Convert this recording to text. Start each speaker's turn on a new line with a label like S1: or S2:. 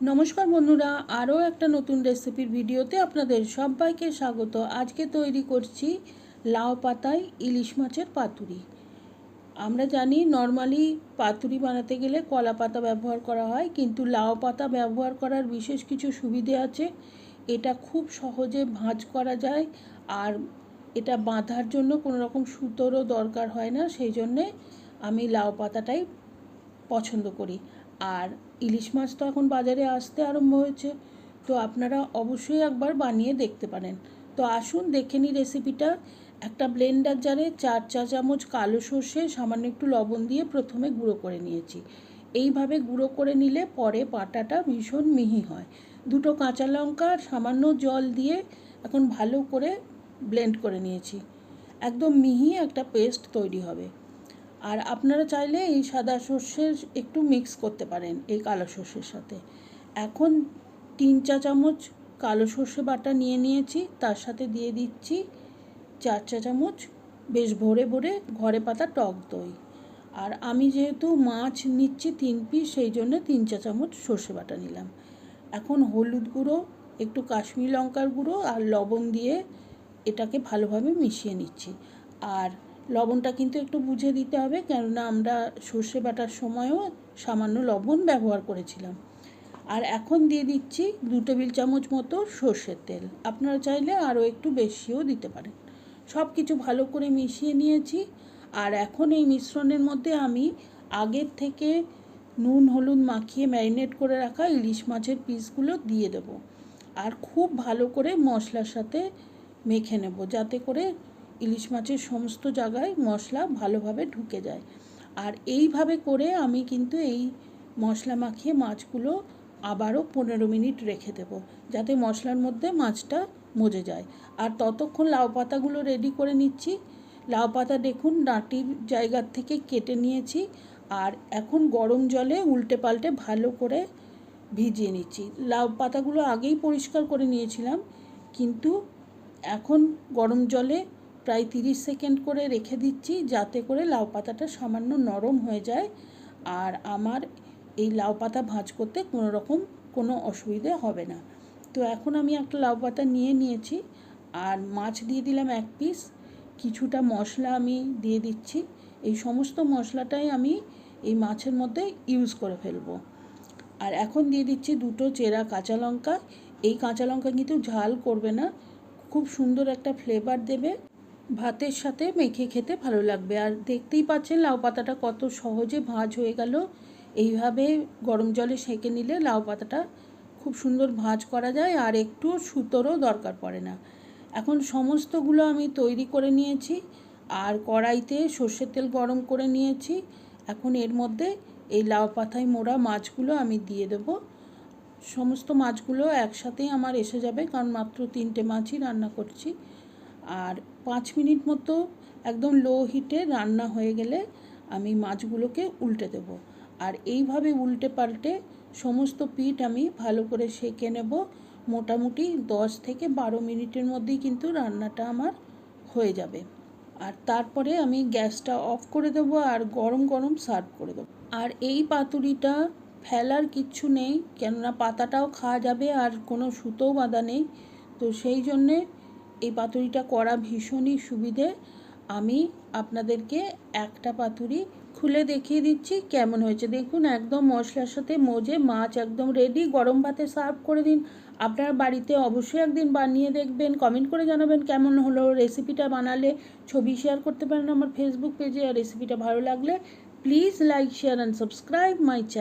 S1: নমস্কার বন্ধুরা, আরও একটা নতুন রেসিপির ভিডিওতে আপনাদের সবাইকে স্বাগত। আজকে তৈরি করছি লাউ পাতায় ইলিশ মাছের পাতুরি। আমরা জানি নর্মালি পাতুরি বানাতে গেলে কলা পাতা ব্যবহার করা হয়, কিন্তু লাউ পাতা ব্যবহার করার বিশেষ কিছু সুবিধে আছে। এটা খুব সহজে ভাঁজ করা যায়, আর এটা বাঁধার জন্য কোনো রকম সুতোরও দরকার হয় না, সেই জন্যে আমি লাউ পাতাটাই পছন্দ করি। আর ইলিশ মাছ তো এখন বাজারে আসতে আরম্ভ হয়েছে, তো আপনারা অবশ্যই একবার বানিয়ে দেখতে পারেন। তো আসুন, দেখে নিই রেসিপিটা একটা ব্লেন্ডার জারে চার চা চামচ কালো সর্ষে, সামান্য একটু লবণ দিয়ে প্রথমে গুঁড়ো করে নিয়েছি। এইভাবে গুঁড়ো করে নিলে পরে পাটাটা ভীষণ মিহি হয়। দুটো কাঁচা লঙ্কা সামান্য জল দিয়ে এখন ভালো করে ব্লেন্ড করে নিয়েছি। একদম মিহি একটা পেস্ট তৈরি হবে। আর আপনারা চাইলে এই সাদা সর্ষের একটু মিক্স করতে পারেন এই কালো সর্ষের সাথে। এখন তিন চা চামচ কালো সর্ষে বাটা নিয়ে নিয়েছি, তার সাথে দিয়ে দিচ্ছি চার চা চামচ বেশ ভরে ভরে ঘরে পাতা টক দই। আর আমি যেহেতু মাছ নিচ্ছি তিন পিস, সেই জন্য তিন চা চামচ সর্ষে বাটা নিলাম। এখন হলুদ গুঁড়ো, একটু কাশ্মীর লঙ্কার গুঁড়ো আর লবণ দিয়ে এটাকে ভালোভাবে মিশিয়ে নিচ্ছি। আর লবণটা কিন্তু একটু বুঝে দিতে হবে, কেননা আমরা সর্ষে বাটার সময়ও সামান্য লবণ ব্যবহার করেছিলাম। আর এখন দিয়ে দিচ্ছি দু টেবিল চামচ মতো সর্ষের তেল। আপনারা চাইলে আরও একটু বেশিও দিতে পারেন। সব কিছু ভালো করে মিশিয়ে নিয়েছি। আর এখন এই মিশ্রণের মধ্যে আমি আগের থেকে নুন, হলুদ মাখিয়ে ম্যারিনেট করে রাখা ইলিশ মাছের পিসগুলো দিয়ে দেবো। আর খুব ভালো করে মশলার সাথে মেখে নেব, যাতে করে ইলিশ মাছের সমস্ত জায়গায় মশলা ভালোভাবে ঢুকে যায়। আর এইভাবে করে আমি কিন্তু এই মশলা মাখিয়ে মাছগুলো আবারও পনেরো মিনিট রেখে দেব, যাতে মশলার মধ্যে মাছটা মজে যায়। আর ততক্ষণ লাউ পাতাগুলো রেডি করে নিচ্ছি। লাউ পাতা দেখুন ডাঁটির জায়গার থেকে কেটে নিয়েছি। আর এখন গরম জলে উল্টে পাল্টে ভালো করে ভিজিয়ে নিচ্ছি। লাউ পাতাগুলো আগেই পরিষ্কার করে নিয়েছিলাম, কিন্তু এখন গরম জলে প্রায় তিরিশ সেকেন্ড করে রেখে দিচ্ছি যাতে করে লাউ পাতাটা সামান্য নরম হয়ে যায়। আর আমার এই লাউ পাতা ভাঁজ করতে কোনো রকম কোনো অসুবিধে হবে না। তো এখন আমি একটা লাউ পাতা নিয়ে নিয়েছি। আর মাছ দিয়ে দিলাম এক পিস। কিছুটা মশলা আমি দিয়ে দিচ্ছি। এই সমস্ত মশলাটাই আমি এই মাছের মধ্যে ইউজ করে ফেলব। আর এখন দিয়ে দিচ্ছি দুটো চেরা কাঁচা লঙ্কা। এই কাঁচা লঙ্কা কিন্তু ঝাল করবে না। খুব সুন্দর একটা ফ্লেভার দেবে। ভাতের সাথে মেখে খেতে ভালো লাগবে। আর দেখতেই পাচ্ছেন লাউ পাতাটা কত সহজে ভাঁজ হয়ে গেল। এইভাবে গরম জলে সেঁকে নিলে লাউ পাতাটা খুব সুন্দর ভাঁজ করা যায় আর একটু সুতোরও দরকার পড়ে না। এখন সমস্তগুলো আমি তৈরি করে নিয়েছি আর কড়াইতে সর্ষের তেল গরম করে নিয়েছি। এখন এর মধ্যে এই লাউ পাতায় মোড়া মাছগুলো আমি দিয়ে দেবো। সমস্ত মাছগুলো একসাথেই আমার এসে যাবে কারণ মাত্র তিনটে মাছই রান্না করছি। আর পাঁচ মিনিট মতো একদম লো হিটে রান্না হয়ে গেলে আমি মাছগুলোকে উল্টে দেব। আর এইভাবে উল্টে পাল্টে সমস্ত পিঠ আমি ভালো করে সেঁকে নেব। মোটামুটি দশ থেকে বারো মিনিটের মধ্যেই কিন্তু রান্নাটা আমার হয়ে যাবে। আর তারপরে আমি গ্যাসটা অফ করে দেবো আর গরম গরম সার্ভ করে দেবো। আর এই পাতুরিটা ফেলার কিচ্ছু নেই, কেননা পাতাটাও খাওয়া যাবে আর কোনো সুতোও বাঁধা নেই। তো সেই জন্যে এই পাতুরিটা করা ভীষণই সুবিধে। আমি আপনাদেরকে একটা পাতুরি খুলে দেখিয়ে দিচ্ছি কেমন হয়েছে। দেখুন, একদম মশলার সাথে মজে মাছ একদম রেডি গরম ভাতে সার্ভ করে দিন। আপনার বাড়িতে অবশ্যই একদিন বানিয়ে দেখবেন কমেন্ট করে জানাবেন কেমন হলো রেসিপিটা বানালে। ছবি শেয়ার করতে পারেন আমার ফেসবুক পেজে আর রেসিপিটা ভালো লাগলে। Please like share and subscribe my channel